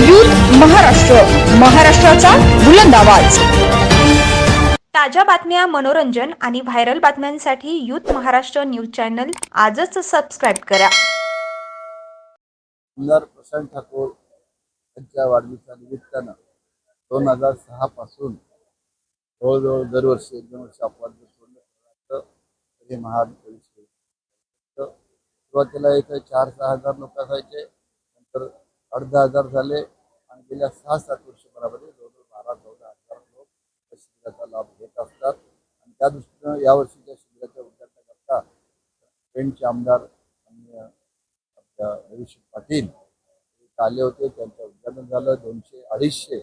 Youth Maharashtra महाराष्ट्राचा बुलंद आवाज. ताज्या बातम्या मनोरंजन आणि व्हायरल बातम्यांसाठी यूथ महाराष्ट्र न्यूज चॅनल आजच सबस्क्राईब करा. आमदार प्रशांत ठाकूर यांच्या वाढदिवसा निमित्तानं दोन हजार सहा पासून जवळजवळ दरवर्षी एक दोन वर्ष अपवाद हे महान. तर सुरुवातीला इथे चार सहा हजार लोक असायचे. नंतर आठ दहा हजार झाले आणि गेल्या सहा सात वर्षभरामध्ये जवळजवळ बारा चौदा हजार लोक या शिबिराचा लाभ घेत असतात. आणि त्या दृष्टीनं यावर्षीच्या शिबिराच्या उद्घाटनाकरता पेणचे आमदार आणि आपल्या पाटील आले होते. त्यांचं उद्घाटन झालं. दोनशे अडीचशे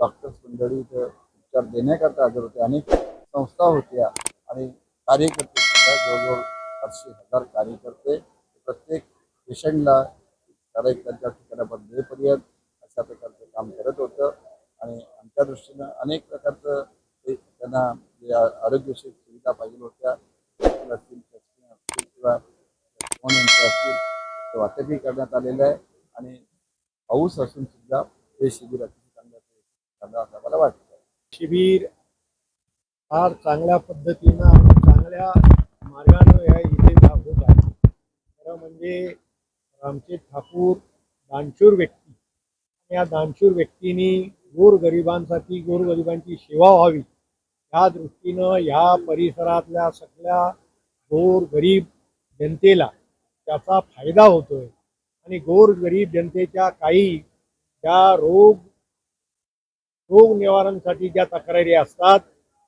डॉक्टर्स मंडळी उपचार देण्याकरता हजर होते. अनेक संस्था होत्या आणि कार्यकर्ते सुद्धा जवळजवळ आठशे हजार कार्यकर्ते प्रत्येक पेशंटला ठराविक त्यांच्या ठिकाणापर्यंत अशा प्रकारचं काम करत होतं. आणि आमच्या दृष्टीनं अनेक प्रकारचं ते त्यांना जे आरोग्यविषयक सुविधा पाहिजे होत्या असतील असतील किंवा फोन यांचे असतील ते वाटपही करण्यात आलेलं आहे. आणि पाऊस असून सुद्धा हे शिबिर अतिशय चांगलं असं मला वाटतं शिबिर फार चांगल्या पद्धतीनं चांगल्या मार्गानं या इथे होत आहे. खरं म्हणजे रामचे ठाकूर दानशूर व्यक्ती. या दानशूर व्यक्तींनी गोरगरिबांसाठी गोरगरिबांची सेवा व्हावी. या दृष्टीनं ह्या परिसरातल्या सगळ्या गोरगरीब जनतेला त्याचा फायदा होतोय. आणि गोरगरीब जनतेच्या काही ज्या रोग रोग निवारणसाठी ज्या तक्रारी असतात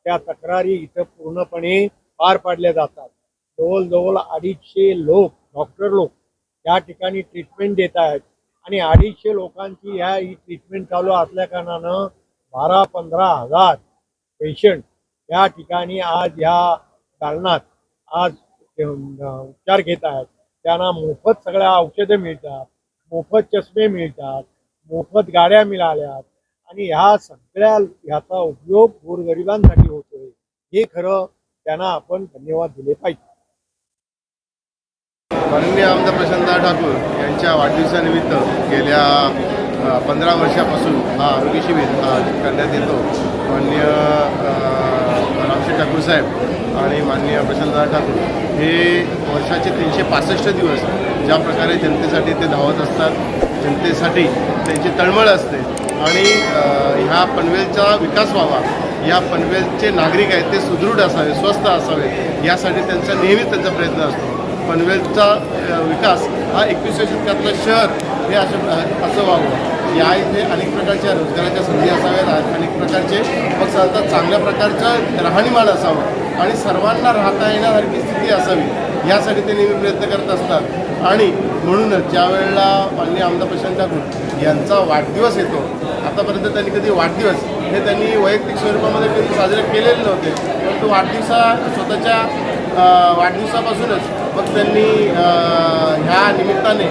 त्या तक्रारी इथं पूर्णपणे पार पाडल्या जातात. जवळजवळ अडीचशे लोक डॉक्टर लोक या ठिकाणी ट्रीटमेंट देत आहेत. आणि अडीचशे लोकांची ह्या ही ट्रीटमेंट चालू असल्या कारणानं बारा पंधरा हजार पेशंट या ठिकाणी आज ह्या कारणात आज उपचार घेत आहेत. त्यांना मोफत सगळ्या औषधं मिळतात मोफत चष्मे मिळतात मोफत गाड्या मिळाल्यात आणि ह्या सगळ्या ह्याचा उपयोग गोरगरिबांसाठी होतोय. हे खरं त्यांना आपण धन्यवाद दिले पाहिजे. माननीय आमदार प्रशांतदा ठाकूर यांच्या वाढदिवसानिमित्त गेल्या पंधरा वर्षापासून हा आरोग्य शिबिर हा करण्यात येतो. माननीय अ, रामशेठ ठाकूर साहेब आणि माननीय प्रशांतदा ठाकूर हे वर्षाचे तीनशे पासष्ट दिवस ज्या प्रकारे जनतेसाठी ते धावत असतात जनतेसाठी त्यांची तळमळ असते आणि ह्या पनवेलचा विकास व्हावा या पनवेलचे नागरिक आहेत ते सुदृढ असावे स्वस्थ असावे यासाठी त्यांचा नेहमीच त्यांचा प्रयत्न असतो. पनवेलचा विकास हा एकविसव्या शतकातलं शहर हे असं असं व्हावं. या इथे अनेक प्रकारच्या रोजगाराच्या संधी असाव्यात अनेक प्रकारचे मग साधारणतः चांगल्या प्रकारचं राहणीमान असावं आणि सर्वांना राहता येण्यासारखी स्थिती असावी यासाठी ते नेहमी प्रयत्न करत असतात. आणि म्हणूनच ज्या वेळेला माननीय आमदार प्रशांत ठाकूर यांचा वाढदिवस येतो आतापर्यंत त्यांनी कधी वाढदिवस हे त्यांनी वैयक्तिक स्वरूपामध्ये कधी साजरे केलेले नव्हते परंतु वाढदिवसा स्वतःच्या वाढदिवसापासूनच मग त्यांनी ह्या निमित्ताने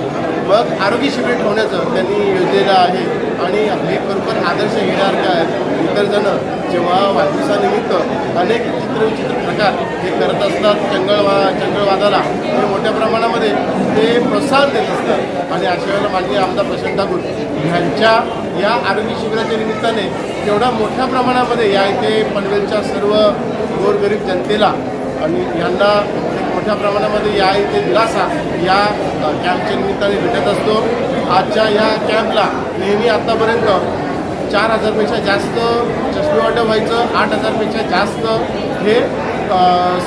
मग आरोग्य शिबिर ठेवण्याचं त्यांनी योजलेलं आहे. आणि हे खरोखर आदर्श घेण्यासारखं आहे इतर जण जेव्हा वाढदिवसानिमित्त अनेक चित्रविचित्र प्रकार हे करत असतात चंगळवा चंगळवादाला हे मोठ्या प्रमाणामध्ये ते प्रोत्साहन देत असतात. आणि अशा वेळेला माननीय आमदार प्रशांत ठाकूर ह्यांच्या या आरोग्य शिबिराच्या निमित्ताने तेवढ्या मोठ्या प्रमाणामध्ये या इथे पनवेलच्या सर्व गोरगरीब जनतेला आणि यांना एक मोठ्या प्रमाणामध्ये या इथे दिलासा या कॅम्पच्या निमित्ताने भेटत असतो. आजच्या या कॅम्पला नेहमी आत्तापर्यंत चार हजारपेक्षा जास्त चष्मेवाटप व्हायचं आठ हजारपेक्षा जास्त हे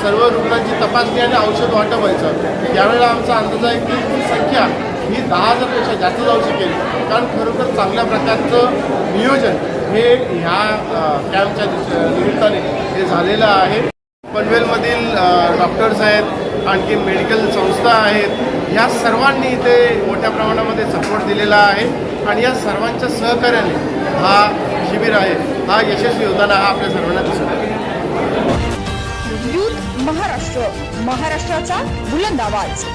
सर्व रुग्णांची तपासणी आणि औषध वाटप व्हायचं. यावेळेला आमचा अंदाज आहे की ही संख्या ही दहा हजारपेक्षा जास्त जाऊ शकेल. कारण खरोखर चांगल्या प्रकारचं नियोजन हे ह्या कॅम्पच्या निमित्ताने हे झालेलं आहे. पनवेलमधील डॉक्टर्स आहेत आणखी मेडिकल संस्था आहेत. ह्या सर्वांनी इथे मोठ्या प्रमाणामध्ये सपोर्ट दिलेला आहे. आणि या सर्वांच्या सहकार्याने हा शिबिर आहे. हा यशस्वी होताना हा आपल्या सर्वांना दिसत आहे. युथ महाराष्ट्र. महाराष्ट्राचा बुलंद आवाज.